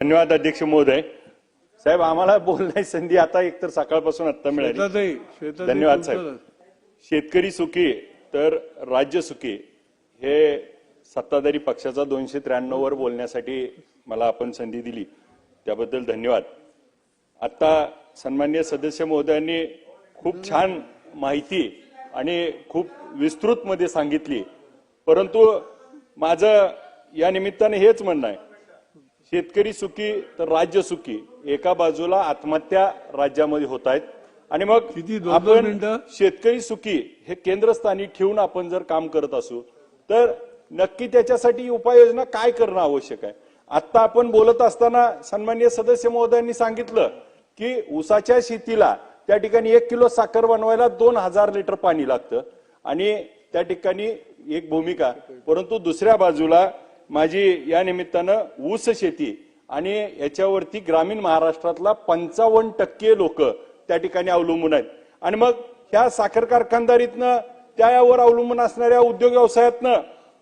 धन्यवाद अध्यक्ष महोदय. साहेब आम्हाला बोलण्याची संधी आता एकतर सकाळपासून आता मिळाली. धन्यवाद साहेब. शेतकरी सुखी तर राज्य सुखी हे सत्ताधारी पक्षाचा दोनशे त्र्याण्णव वर बोलण्यासाठी मला आपण संधी दिली. त्याबद्दल धन्यवाद. आता सन्मान्य सदस्य महोदयांनी खूप छान माहिती आणि खूप विस्तृत मध्ये सांगितली. परंतु माझं या निमित्ताने हेच म्हणणं आहे. शेतकरी सुखी तर राज्य सुखी. एका बाजूला आत्महत्या राज्यामध्ये होत आहेत. आणि मग आपण? शेतकरी सुखी हे केंद्रस्थानी ठेवून आपण जर काम करत असू तर नक्की त्याच्यासाठी उपाययोजना काय करणं आवश्यक आहे? आता आपण बोलत असताना सन्मान्य सदस्य महोदयांनी सांगितलं की ऊसाच्या शेतीला त्या ठिकाणी एक किलो साखर बनवायला दोन हजार लिटर पाणी लागतं. आणि त्या ठिकाणी एक भूमिका परंतु दुसऱ्या बाजूला माझी या निमित्तानं ऊस शेती आणि याच्यावरती ग्रामीण महाराष्ट्रातला पंचावन्न टक्के लोक त्या ठिकाणी अवलंबून आहेत. आणि मग ह्या साखर कारखानदारीतनं त्यावर अवलंबून असणाऱ्या उद्योग व्यवसायातनं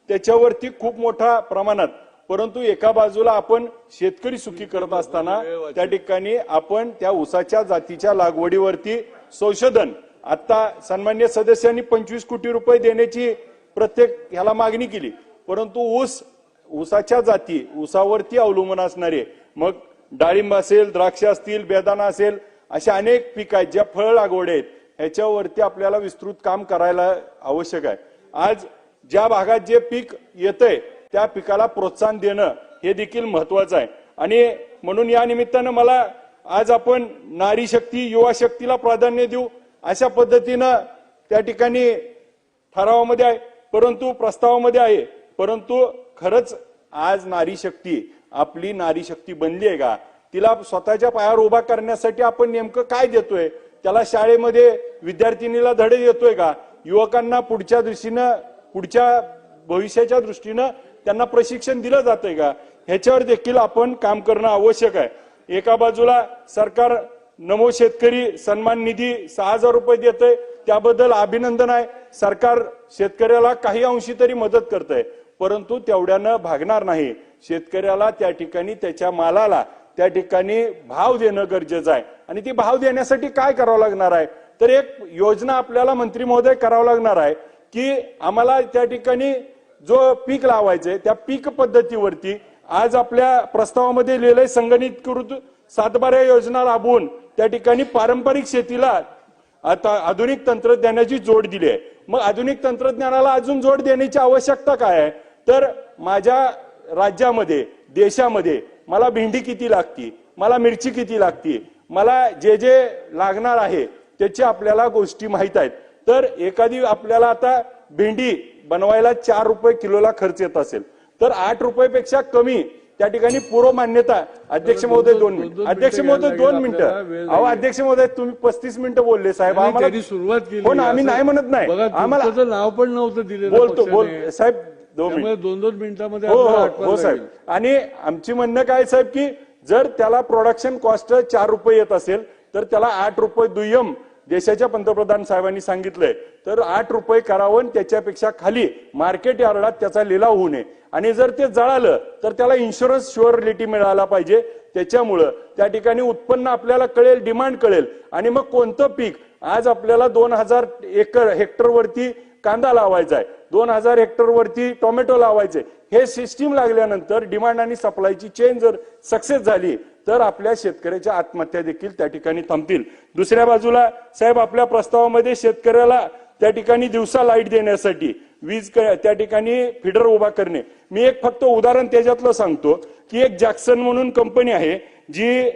त्याच्यावरती खूप मोठ्या प्रमाणात परंतु एका बाजूला आपण शेतकरी सुखी करत असताना त्या ठिकाणी आपण त्या ऊसाच्या जातीच्या लागवडीवरती संशोधन आता सन्मान्य सदस्यांनी पंचवीस कोटी रुपये देण्याची प्रत्येक ह्याला मागणी केली. परंतु ऊस ऊसाच्या जाती ऊसावरती अवलंबून असणारे. मग डाळिंब असेल द्राक्ष असतील बेदाना असेल अशा अनेक पीक आहेत ज्या फळ लागवड आहेत ह्याच्यावरती आपल्याला विस्तृत काम करायला आवश्यक आहे. आज ज्या भागात जे पीक येतंय त्या पिकाला प्रोत्साहन देणं हे देखील महत्वाचं आहे. आणि म्हणून या निमित्तानं मला आज आपण नारी शक्ती युवा शक्तीला प्राधान्य देऊ अशा पद्धतीनं त्या ठिकाणी ठरावामध्ये आहे. परंतु प्रस्तावामध्ये आहे. परंतु खरंच आज नारी शक्ती आपली नारी शक्ती बनली आहे का? तिला स्वतःच्या पायावर उभा करण्यासाठी आपण नेमकं काय देतोय? त्याला शाळेमध्ये विद्यार्थिनीला धडे देतोय का? युवकांना पुढच्या दृष्टीनं पुढच्या भविष्याच्या दृष्टीनं त्यांना प्रशिक्षण दिलं जातंय का? ह्याच्यावर देखील आपण काम करणं आवश्यक आहे. एका बाजूला सरकार नमो शेतकरी सन्मान निधी सहा हजार रुपये देतंय त्याबद्दल अभिनंदन आहे. सरकार शेतकऱ्याला काही अंशी तरी मदत करतंय. परंतु तेवढ्यानं भागणार नाही. शेतकऱ्याला त्या ठिकाणी त्याच्या मालाला त्या ठिकाणी भाव देणं गरजेचं आहे. आणि ती भाव देण्यासाठी काय करावं लागणार आहे? तर एक योजना आपल्याला मंत्री महोदय करावं लागणार आहे की आम्हाला त्या ठिकाणी जो पीक लावायचंय त्या पीक पद्धतीवरती आज आपल्या प्रस्तावामध्ये लिहिलंय संगणीकृत सातबाऱ्या योजना राबवून त्या ठिकाणी पारंपरिक शेतीला आता आधुनिक तंत्रज्ञानाची जोड दिली आहे. मग आधुनिक तंत्रज्ञानाला अजून जोड देण्याची आवश्यकता काय आहे? तर माझ्या राज्यामध्ये देशामध्ये मला भेंडी किती लागती? मला मिरची किती लागती? मला जे जे लागणार आहे त्याची आपल्याला गोष्टी माहीत आहेत. तर एखादी आपल्याला आता भेंडी बनवायला चार रुपये किलोला खर्च येत असेल. तर आठ रुपयेपेक्षा कमी त्या ठिकाणी पूर्व मान्यता अध्यक्ष महोदय दोन मिनिट अध्यक्ष महोदय दोन मिनिटं अहो. अध्यक्ष महोदय तुम्ही पस्तीस मिनिटं बोलले साहेब आम्हाला सुरुवात केली हो ना आम्ही नाही म्हणत नाही आम्हाला नाव पण नव्हतं दिलेलं बोलतो बोल. साहेब दोन दोन दोन मिनिटामध्ये हो हो हो साहेब. आणि आमची म्हणणं काय साहेब की जर त्याला प्रोडक्शन कॉस्ट चार रुपये येत असेल तर त्याला आठ रुपये दुय्यम देशाच्या पंतप्रधान साहेबांनी सांगितलंय तर आठ रुपये करावं त्याच्यापेक्षा खाली मार्केट यार्डात त्याचा लिलाव होऊ नये. आणि जर ते जळालं तर त्याला इन्शुरन्स शुअरिटी मिळाला पाहिजे. त्याच्यामुळं त्या ठिकाणी उत्पन्न आपल्याला कळेल डिमांड कळेल. आणि मग कोणतं पीक? आज आपल्याला दोन हजार एकर हेक्टरवरती कांदा लावायचा आहे. दोन हजार हेक्टरवरती टोमॅटो लावायचे. हे सिस्टीम लागल्यानंतर डिमांड आणि सप्लायची चेन जर सक्सेस झाली तर आपल्या शेतकऱ्याच्या आत्महत्या देखील त्या ठिकाणी थांबतील. दुसऱ्या बाजूला साहेब आपल्या प्रस्तावामध्ये शेतकऱ्याला त्या ठिकाणी दिवसा लाइट देण्यासाठी वीज क- त्या ठिकाणी फिडर उभा करणे. मी एक फक्त उदाहरण त्याच्यातलं सांगतो की एक जॅक्सन म्हणून कंपनी आहे जी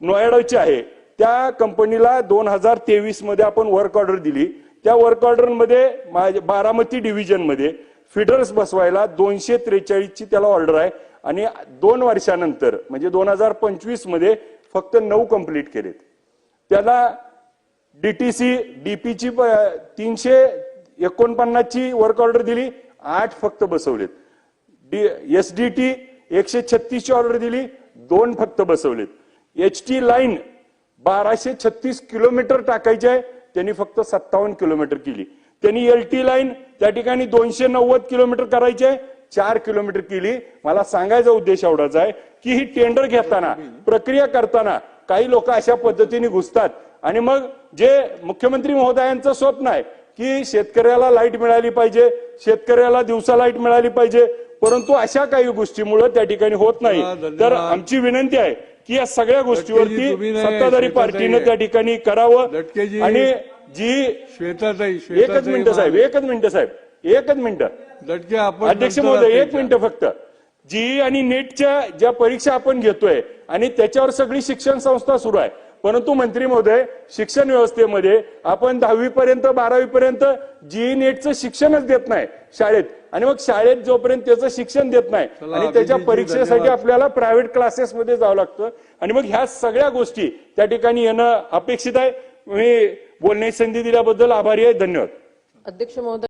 नोएडाची आहे. त्या कंपनीला दोन हजार तेवीसमध्ये आपण वर्क ऑर्डर दिली. त्या वर्क ऑर्डरमध्ये माझ्या बारामती डिव्हिजनमध्ये फिडर्स बसवायला दोनशे त्रेचाळीसची त्याला ऑर्डर आहे. आणि दोन वर्षानंतर म्हणजे दोन हजार पंचवीसमध्ये फक्त नऊ कंप्लीट केलेत. त्याला डीटीसी डीपीची तीनशे एकोणपन्नासची वर्क ऑर्डर दिली आठ फक्त बसवलेत. एस डी टी एकशे छत्तीसची ऑर्डर दिली दोन फक्त बसवलेत. एच टी लाईन बाराशे छत्तीस किलोमीटर टाकायची आहे त्यांनी फक्त सत्तावन्न किलोमीटर केली. त्यांनी एल टी लाईन त्या ठिकाणी दोनशे नव्वद किलोमीटर करायचे चार किलोमीटर केली मला सांगायचा उद्देश एवढाच आहे की ही टेंडर घेताना प्रक्रिया करताना काही लोक अशा पद्धतीने घुसतात आणि मग जे मुख्यमंत्री महोदयांचं स्वप्न आहे की शेतकऱ्याला लाइट मिळाली पाहिजे शेतकऱ्याला दिवसा लाइट मिळाली पाहिजे परंतु अशा काही गोष्टीमुळे त्या ठिकाणी होत नाही. तर आमची विनंती आहे की या सगळ्या गोष्टीवरती सत्ताधारी पार्टीनं. त्या ठिकाणी करावं. आणि जी श्वेताताई एकच श्वेताताई मिनिट साहेब एकच मिनिट साहेब एकच मिनिट. दटके आपण अध्यक्ष नंतर महोदय एक. मिनिट फक्त. जी आणि नेटच्या ज्या परीक्षा आपण घेतोय आणि त्याच्यावर सगळी शिक्षण संस्था सुरू आहे. परंतु मंत्री महोदय शिक्षण व्यवस्थेमध्ये आपण दहावी पर्यंत बारावी पर्यंत जी नेटचं शिक्षणच देत नाही शाळेत. आणि मग शाळेत जोपर्यंत त्याचं शिक्षण देत नाही चला, आणि त्याच्या अभिजितजी, परीक्षेसाठी धन्यवाद. आपल्याला प्रायव्हेट क्लासेसमध्ये जावं लागतं. आणि मग ह्या सगळ्या गोष्टी त्या ठिकाणी येणं अपेक्षित आहे. मी बोलण्याची संधी दिल्याबद्दल आभारी आहे. धन्यवाद. अध्यक्ष महोदय.